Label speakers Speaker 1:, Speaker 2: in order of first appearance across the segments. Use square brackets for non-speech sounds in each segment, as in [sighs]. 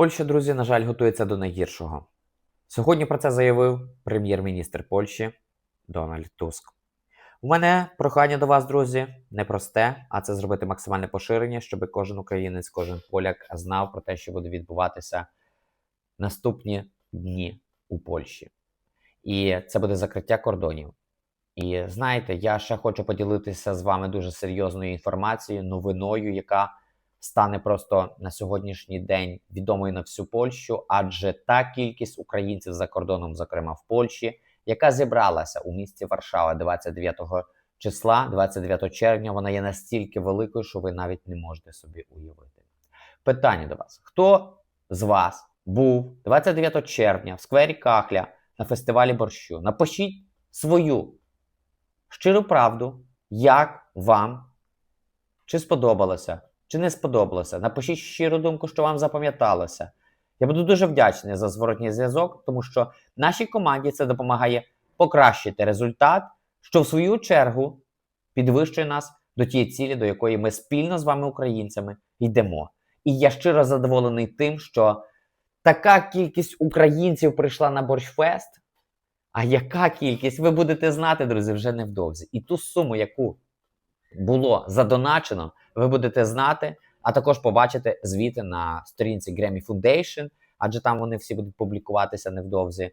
Speaker 1: Польща, друзі, на жаль, готується до найгіршого. Сьогодні про це заявив прем'єр-міністр Польщі Дональд Туск. У мене прохання до вас, друзі, непросте, а це зробити максимальне поширення, щоб кожен українець, кожен поляк знав про те, що буде відбуватися наступні дні у Польщі. І це буде закриття кордонів. І знаєте, я ще хочу поділитися з вами дуже серйозною інформацією, новиною, яка стане просто на сьогоднішній день відомою на всю Польщу, адже та кількість українців за кордоном, зокрема в Польщі, яка зібралася у місті Варшава 29 числа, 29 червня, вона є настільки великою, що ви навіть не можете собі уявити. Питання до вас: хто з вас був 29 червня в сквері Кахля на фестивалі борщу? Напишіть свою щиру правду, як вам чи сподобалося, чи не сподобалося. Напишіть щиру думку, що вам запам'яталося. Я буду дуже вдячний за зворотній зв'язок, тому що нашій команді це допомагає покращити результат, що в свою чергу підвищує нас до тієї цілі, до якої ми спільно з вами, українцями, йдемо. І я щиро задоволений тим, що така кількість українців прийшла на борщфест. А яка кількість ви будете знати, друзі, вже невдовзі. І ту суму, яку було задоначено, ви будете знати, а також побачите звіти на сторінці Grammy Foundation, адже там вони всі будуть публікуватися невдовзі.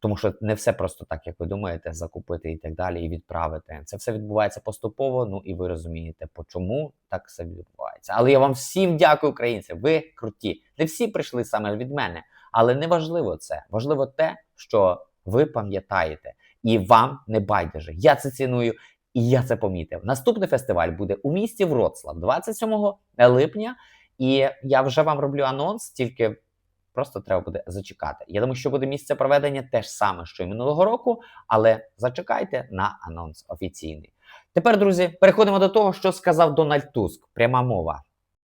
Speaker 1: Тому що не все просто так, як ви думаєте, закупити і так далі, і відправити. Це все відбувається поступово. Ну і ви розумієте, по чому так все відбувається. Але я вам всім дякую, українці. Ви круті. Не всі прийшли саме від мене, але не важливо це. Важливо те, що ви пам'ятаєте, і вам не байдуже. Я це ціную, і я це помітив. Наступний фестиваль буде у місті Вроцлав 27 липня. І я вже вам роблю анонс, тільки просто треба буде зачекати. Я думаю, що буде місце проведення те ж саме, що і минулого року, але зачекайте на анонс офіційний. Тепер, друзі, переходимо до того, що сказав Дональд Туск. Пряма мова.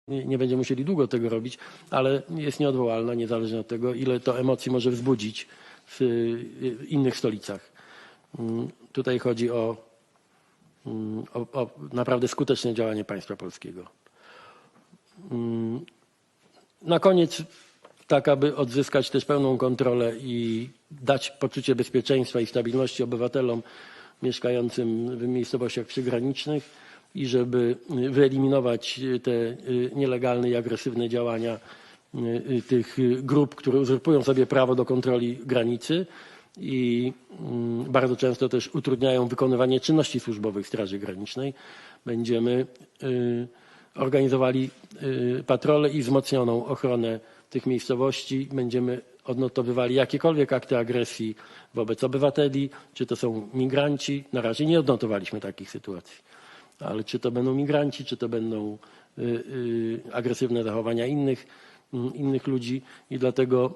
Speaker 2: Nie, nie będziemy musieli długo tego robić, ale jest nieodwołalna, niezależnie od tego, ile to emocji może wzbudzić w innych stolicach. Mm, Tutaj chodzi o, o, o naprawdę skuteczne działanie państwa polskiego. Mm, Na koniec, tak aby odzyskać też pełną kontrolę i dać poczucie bezpieczeństwa i stabilności obywatelom mieszkającym w miejscowościach przygranicznych i żeby wyeliminować te y, nielegalne i agresywne działania y, y, tych grup, które uzurpują sobie prawo do kontroli granicy i mm, bardzo często też utrudniają wykonywanie czynności służbowych Straży Granicznej. Będziemy y, organizowali y, patrole i wzmocnioną ochronę tych miejscowości. Będziemy odnotowywali jakiekolwiek akty agresji wobec obywateli, czy to są migranci. Na razie nie odnotowaliśmy takich sytuacji, ale czy to będą migranci, czy to będą y, agresywne zachowania innych, mm, innych ludzi i dlatego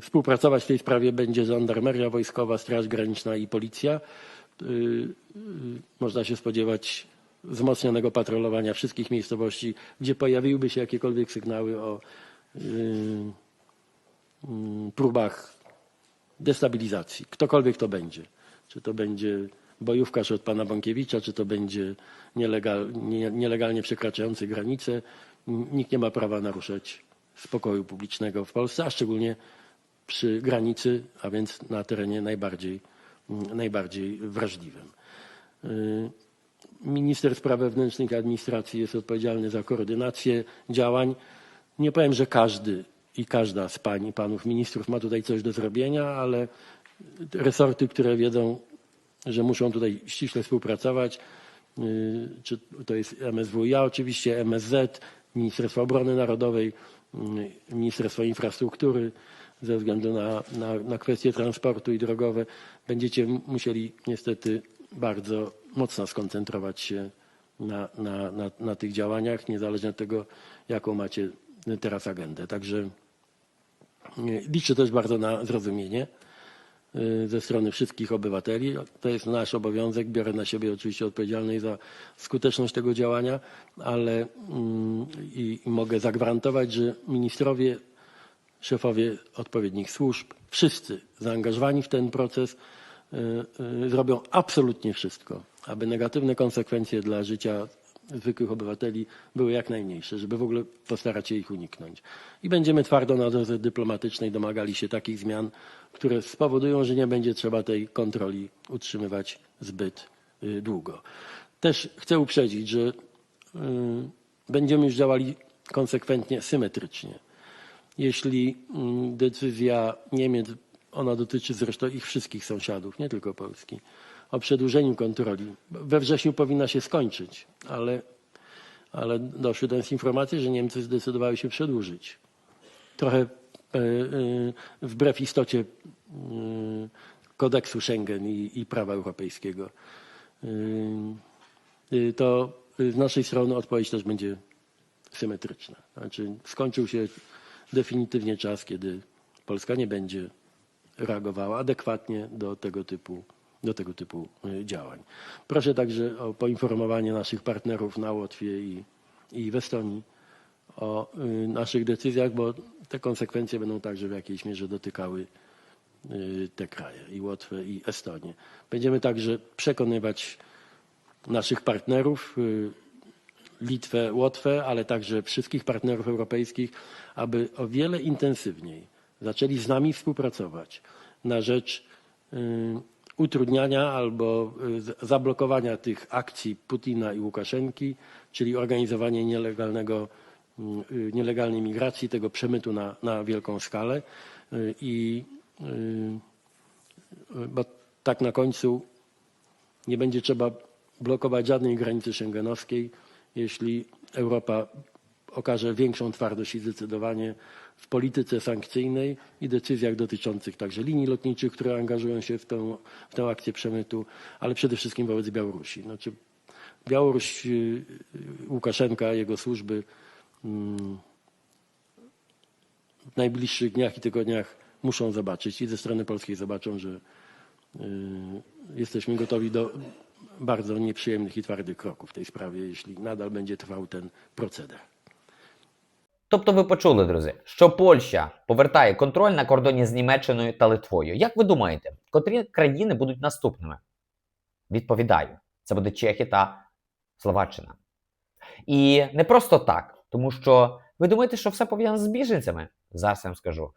Speaker 2: współpracować w tej sprawie będzie żandarmeria wojskowa, Straż Graniczna i Policja. Y, y, Można się spodziewać wzmocnionego patrolowania wszystkich miejscowości, gdzie pojawiłyby się jakiekolwiek sygnały o y, y, próbach destabilizacji. Ktokolwiek to będzie. Czy to będzie bojówkarz od pana Bąkiewicza, czy to będzie nielegal, nie, nielegalnie przekraczający granicę. Nikt nie ma prawa naruszać spokoju publicznego w Polsce, a szczególnie przy granicy, a więc na terenie najbardziej, mm, najbardziej wrażliwym. Y, Minister Spraw Wewnętrznych i Administracji jest odpowiedzialny za koordynację działań. Nie powiem, że każdy i każda z pań i panów ministrów ma tutaj coś do zrobienia, ale resorty, które wiedzą, że muszą tutaj ściśle współpracować, y, czy to jest MSWiA oczywiście, MSZ, Ministerstwo Obrony Narodowej, y, Ministerstwo Infrastruktury, ze względu na, na, na kwestie transportu i drogowe, będziecie musieli niestety bardzo mocno skoncentrować się na, na, na, na tych działaniach, niezależnie od tego, jaką macie teraz agendę. Także y, liczę też bardzo na zrozumienie ze strony wszystkich obywateli. To jest nasz obowiązek. Biorę na siebie oczywiście odpowiedzialność za skuteczność tego działania, ale mm, i, i mogę zagwarantować, że ministrowie, szefowie odpowiednich służb, wszyscy zaangażowani w ten proces y, y, zrobią absolutnie wszystko, aby negatywne konsekwencje dla życia zwykłych obywateli były jak najmniejsze, żeby w ogóle postarać się ich uniknąć. I będziemy twardo na drodze dyplomatycznej domagali się takich zmian, które spowodują, że nie będzie trzeba tej kontroli utrzymywać zbyt y, długo. Też chcę uprzedzić, że y, będziemy już działali konsekwentnie symetrycznie. Jeśli mm, decyzja Niemiec, ona dotyczy zresztą ich wszystkich sąsiadów, nie tylko Polski, o przedłużeniu kontroli. We wrześniu powinna się skończyć, ale, ale doszły do nas informacje, że Niemcy zdecydowały się przedłużyć. Trochę e, e, wbrew istocie e, kodeksu Schengen i, i prawa europejskiego. To z naszej strony odpowiedź też będzie symetryczna. Znaczy skończył się definitywnie czas, kiedy Polska nie będzie reagowała adekwatnie do tego typu, do tego typu y, działań. Proszę także o poinformowanie naszych partnerów na Łotwie i, i w Estonii o y, naszych decyzjach, bo te konsekwencje będą także w jakiejś mierze dotykały y, te kraje, i Łotwę, i Estonię. Będziemy także przekonywać naszych partnerów, Litwę, Łotwę, ale także wszystkich partnerów europejskich, aby o wiele intensywniej zaczęli z nami współpracować na rzecz utrudniania albo y, zablokowania tych akcji Putina i Łukaszenki, czyli organizowanie nielegalnego, y, y, nielegalnej migracji, tego przemytu na, na wielką skalę. I bo tak na końcu nie będzie trzeba blokować żadnej granicy szengenowskiej, jeśli Europa okaże większą twardość i zdecydowanie w polityce sankcyjnej i decyzjach dotyczących także linii lotniczych, które angażują się w tę, w tę akcję przemytu, ale przede wszystkim wobec Białorusi. Znaczy, Białoruś, y, y, Łukaszenka, jego służby mm, w najbliższych dniach i tygodniach muszą zobaczyć i ze strony polskiej zobaczą, że y, jesteśmy gotowi do bardzo nieprzyjemnych i twardych kroków w tej sprawie, jeśli nadal będzie trwał ten proceder.
Speaker 1: Тобто ви почули, друзі, що Польща повертає контроль на кордоні з Німеччиною та Литвою. Як ви думаєте, котрі країни будуть наступними? Відповідаю, це буде Чехія та Словаччина. І не просто так, тому що ви думаєте, що все пов'язано з біженцями? Зараз я вам скажу.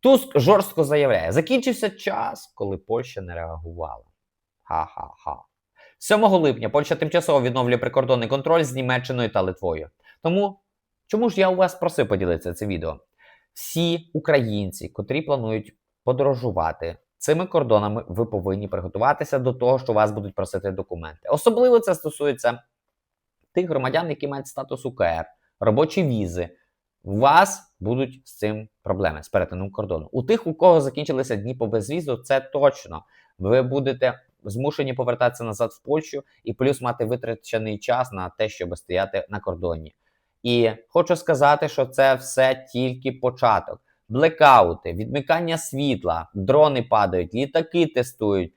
Speaker 1: Туск жорстко заявляє: закінчився час, коли Польща не реагувала. Ха-ха-ха. 7 липня Польща тимчасово відновлює прикордонний контроль з Німеччиною та Литвою. Тому Чому ж я у вас просив поділитися це відео? Всі українці, котрі планують подорожувати цими кордонами, ви повинні приготуватися до того, що вас будуть просити документи. Особливо це стосується тих громадян, які мають статус УКР, робочі візи. У вас будуть з цим проблеми з перетином кордону. У тих, у кого закінчилися дні по безвізу, це точно. Ви будете змушені повертатися назад в Польщу і плюс мати витрачений час на те, щоб стояти на кордоні. І хочу сказати, що це все тільки початок. Блекаути, відмикання світла, дрони падають, літаки тестують.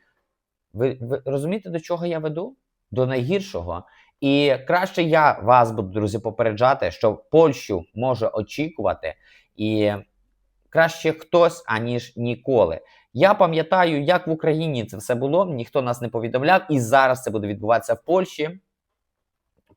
Speaker 1: Ви, ви розумієте, до чого я веду? До найгіршого. І краще я вас буду, друзі, попереджати, що Польщу може очікувати, і краще хтось, аніж ніколи. Я пам'ятаю, як в Україні це все було, ніхто нас не повідомляв, і зараз це буде відбуватися в Польщі.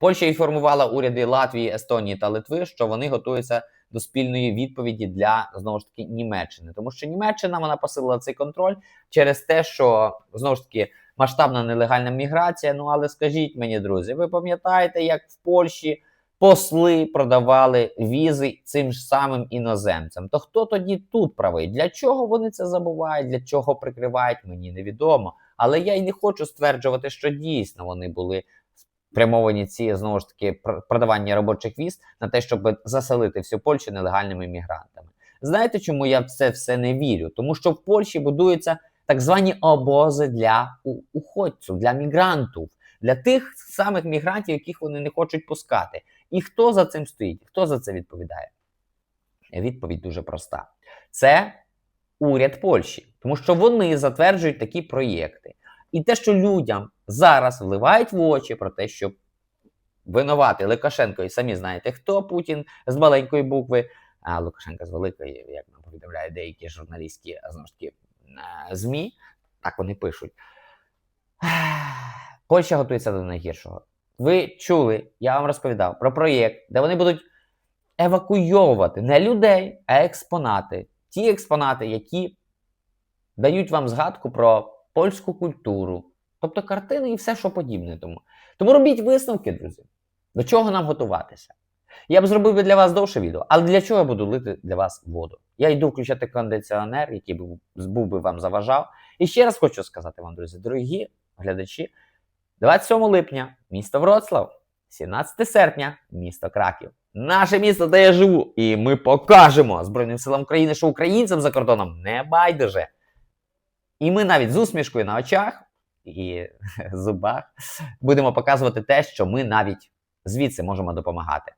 Speaker 1: Польща інформувала уряди Латвії, Естонії та Литви, що вони готуються до спільної відповіді для знову ж таки Німеччини, тому що Німеччина вона посилила цей контроль через те, що знову ж таки масштабна нелегальна міграція. Ну але скажіть мені, друзі, ви пам'ятаєте, як в Польщі посли продавали візи цим ж самим іноземцям? То хто тоді тут правий? Для чого вони це забувають? Для чого прикривають? Мені невідомо. Але я й не хочу стверджувати, що дійсно вони були спрямовані ці знову ж таки пр- продавання робочих віз на те, щоб заселити всю Польщу нелегальними мігрантами. Знаєте, чому я в це все не вірю? Тому що в Польщі будуються так звані обози для уходців, для мігрантів, для тих самих мігрантів, яких вони не хочуть пускати. І хто за цим стоїть? Хто за це відповідає? Відповідь дуже проста: це уряд Польщі, тому що вони затверджують такі проєкти. І те, що людям зараз вливають в очі про те, що винуватий Лукашенко, і самі знаєте, хто Путін з маленької букви, а Лукашенка з великої, як нам повідомляють деякі журналістські знову ж таки е, ЗМІ, так вони пишуть. [sighs] Польща готується до найгіршого. ви чули, я вам розповідав про проєкт, де вони будуть евакуйовувати не людей, а експонати. Ті експонати, які дають вам згадку про польську культуру, тобто картини і все, що подібне тому. Тому робіть висновки, друзі. До чого нам готуватися? Я б зробив для вас довше відео, але для чого я буду лити для вас воду? Я йду включати кондиціонер, який був, був би вам заважав. І ще раз хочу сказати вам, друзі, дорогі глядачі, 27 липня, місто Вроцлав, 17 серпня, місто Краків. Наше місто, де я живу, і ми покажемо Збройним силам України, що українцям за кордоном не байдуже. І ми навіть з усмішкою на очах і [laughs] зубах будемо показувати те, що ми навіть звідси можемо допомагати.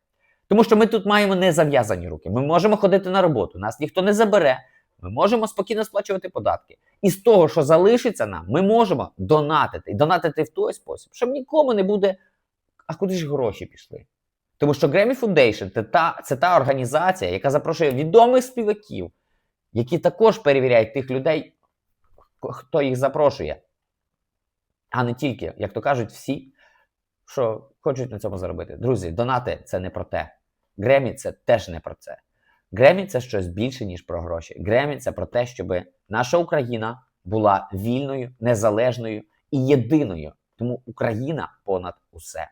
Speaker 1: Тому що ми тут маємо не зав'язані руки. Ми можемо ходити на роботу, нас ніхто не забере. Ми можемо спокійно сплачувати податки. І з того, що залишиться нам, ми можемо донатити. І донатити в той спосіб, щоб нікому не буде. А куди ж гроші пішли? Тому що Grammy Foundation це та, це та організація, яка запрошує відомих співаків, які також перевіряють тих людей, хто їх запрошує. А не тільки, як то кажуть, всі, що хочуть на цьому заробити. Друзі, донати це не про те. Гремі це теж не про це. Гремі це щось більше, ніж про гроші. Гремі це про те, щоб наша Україна була вільною, незалежною і єдиною. Тому Україна понад усе.